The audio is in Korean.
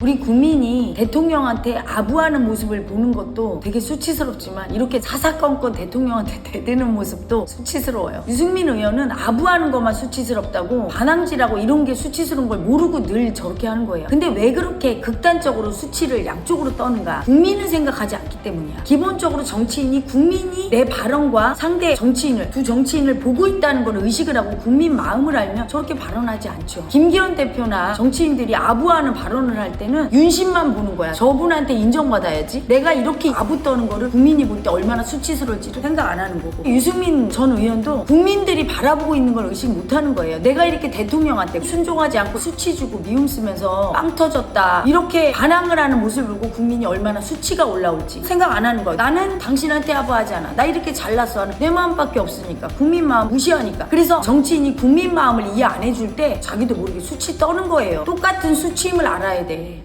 우리 국민이 대통령한테 아부하는 모습을 보는 것도 되게 수치스럽지만 이렇게 사사건건 대통령한테 대드는 모습도 수치스러워요. 유승민 의원은 아부하는 것만 수치스럽다고 반항질하고 이런 게 수치스러운 걸 모르고 늘 저렇게 하는 거예요. 근데 왜 그렇게 극단적으로 수치를 양쪽으로 떠는가? 국민을 생각하지 않기 때문이야. 기본적으로 정치인이 국민이 내 발언과 상대 정치인을 두 정치인을 보고 있다는 걸 의식을 하고 국민 마음을 알면 저렇게 발언하지 않죠. 김기현 대표나 정치인들이 아부하는 발언을 할때 는 윤심만 보는 거야. 저분한테 인정받아야지. 내가 이렇게 아부 떠는 거를 국민이 볼 때 얼마나 수치스러울지를 생각 안 하는 거고. 유승민 전 의원도 국민들이 바라보고 있는 걸 의식 못 하는 거예요. 내가 이렇게 대통령한테 순종하지 않고 수치 주고 미움 쓰면서 빵 터졌다. 이렇게 반항을 하는 모습을 보고 국민이 얼마나 수치가 올라올지 생각 안 하는 거예요. 나는 당신한테 아부하지 않아. 나 이렇게 잘났어. 하는 내 마음밖에 없으니까. 국민 마음 무시하니까. 그래서 정치인이 국민 마음을 이해 안 해줄 때 자기도 모르게 수치 떠는 거예요. 똑같은 수치임을 알아야 돼.